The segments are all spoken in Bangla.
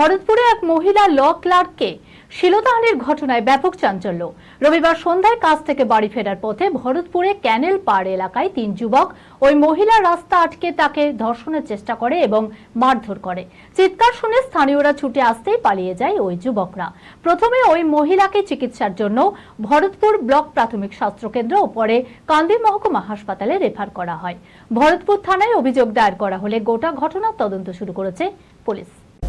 ভরতপুরে এক মহিলা ল ক্লার্ককে শিলতাহানির ঘটনায় ব্যাপক চাঞ্চল্য। রবিবার সন্ধ্যায় কাজ থেকে বাড়ি ফেরার পথে ভরতপুরে ক্যানেল পাড় এলাকায় তিন যুবক ওই মহিলা রাস্তা আটকে তাকে ধর্ষণের চেষ্টা করে এবং মারধর করে। চিৎকার শুনে স্থানীয়রা ছুটে আসতেই পালিয়ে যায় ওই যুবকরা। প্রথমে ওই মহিলাকে চিকিৎসার জন্য ভরতপুর ব্লক প্রাথমিক স্বাস্থ্যকেন্দ্র ও পরে কান্দি মহকুমা হাসপাতালে রেফার করা হয়। ভরতপুর থানায় অভিযোগ দায়ের করা হলে গোটা ঘটনার তদন্ত শুরু করেছে পুলিশ।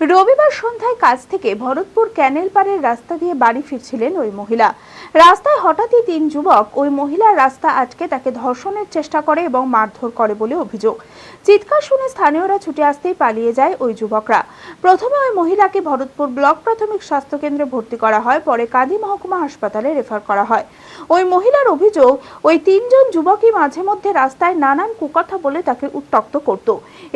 রবিবার সন্ধ্যায় কাজ থেকে ভরতপুর ক্যানেল পাড়ের রাস্তা দিয়ে বাড়ি ফিরছিলেন ওই মহিলা। রাস্তায় হঠাৎই তিন যুবক ওই মহিলার রাস্তা আটকে তাকে ধর্ষণের চেষ্টা করে এবং মারধর করে বলে অভিযোগ। চিৎকার শুনে স্থানীয়রা ছুটে আসতেই পালিয়ে যায় ওই যুবকরা। প্রথমে ওই মহিলাকে ভরতপুর ব্লক প্রাথমিক স্বাস্থ্য কেন্দ্রে ভর্তি করা হয়, পরে কাঁদি মহকুমা হাসপাতালে রেফার করা হয়। ওই মহিলার অভিযোগ, ওই তিনজন যুবকই মাঝে মধ্যে রাস্তায় নানান কুকথা বলে তাকে উত্তক্ত করত।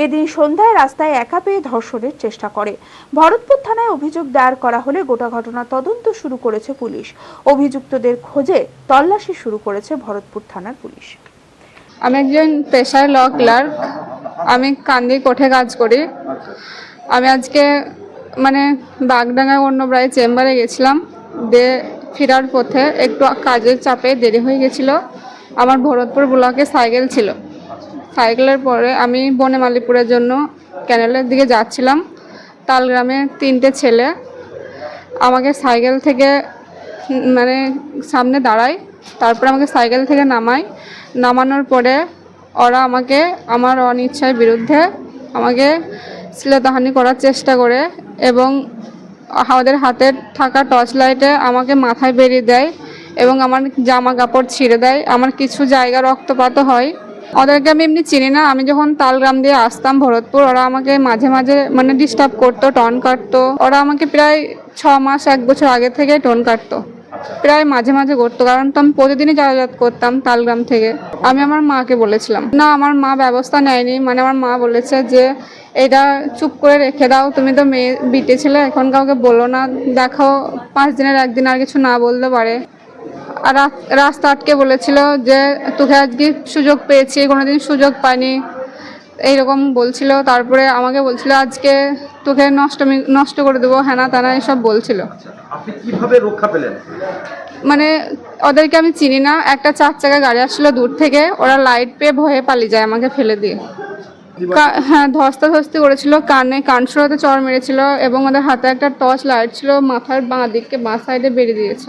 এদিন সন্ধ্যায় রাস্তায় একা পেয়ে ধর্ষণের চেষ্টা করে। ভরতপুর থানায় অভিযোগ দায়ের করা হলে গোটা ঘটনা তদন্ত শুরু করেছে পুলিশ। অভিযুক্তদের খোঁজে তল্লাশি শুরু করেছে ভরতপুর থানার পুলিশ। আমি একজন পেশায় ল ক্লার্ক। আমি কান্দি কোঠে কাজ করি। আমি আজকে মানে বাগডাঙ্গা অন্যব্রায় চেম্বারে গেছিলাম। দিয়ে ফেরার পথে একটু কাজের চাপে দেরি হয়ে গেছিল। আমার ভরতপুর ব্লকে সাইকেল ছিল। সাইকেলের পরে আমি বনেমালিপুরের জন্য ক্যানেলের দিকে যাচ্ছিলাম। তালগ্রামে তিনটে ছেলে। আমাকে সাইকেল থেকে মানে সামনে দাঁড়ায়, তারপরে আমাকে সাইকেল থেকে নামায়। নামানোর পরে ওরা আমাকে আমার অনিচ্ছার বিরুদ্ধে আমাকে শ্লীলতাহানি করার চেষ্টা করে এবং ওদের হাতে থাকা টর্চ লাইটে আমাকে মাথায় বেরিয়ে দেয় এবং আমার জামা কাপড় ছিঁড়ে দেয়। আমার কিছু জায়গা রক্তপাত হয়। ওদেরকে আমি এমনি চিনি না। আমি যখন তালগ্রাম দিয়ে আসতাম ভরতপুর ওরা আমাকে মাঝে মাঝে মানে ডিস্টার্ব করতো টন কাটতো। ওরা আমাকে প্রায় ছ মাস এক বছর আগে থেকে টন কাটতো। প্রায় মাঝে মাঝে করতো কারণ তো আমি প্রতিদিনই যাতায়াত করতাম তালগ্রাম থেকে। আমি আমার মাকে বলেছিলাম না আমার মা ব্যবস্থা নেয়নি। মানে আমার মা বলেছে যে এটা চুপ করে রেখে দাও তুমি তো মেয়ে বিটে ছিলে এখন কাউকে বলো না। দেখাও পাঁচ দিনের একদিন আর কিছু না বলতে পারে। আর রাস্তা আটকে বলেছিল যে তোকে আজকে সুযোগ পেয়েছি কোনোদিন সুযোগ পাইনি। এইরকম বলছিল। তারপরে আমাকে বলছিল আজকে তোকে নষ্ট নষ্ট করে দেবো হ্যানা তানা এসব বলছিল। কীভাবে রক্ষা পেলেন? মানে ওদেরকে আমি চিনি না। একটা চার চাকা গাড়ি আসছিল দূর থেকে। ওরা লাইট পেয়ে ভয়ে পালিয়ে যায় আমাকে ফেলে দিয়ে। হ্যাঁ ধস্তা ধস্তি করেছিল। কানে কানসুরাতে চড় মেরেছিল এবং ওদের হাতে একটা টর্চ লাইট ছিল মাথার বাঁ দিককে বাঁ সাইডে বেরিয়ে দিয়েছে।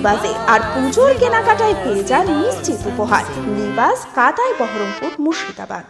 লিবাজে আর পুজোর কেনাকাটায় পেয়ে যান নিশ্চিত উপহার। নিবাস কাতায় বহরমপুর মুর্শিদাবাদ।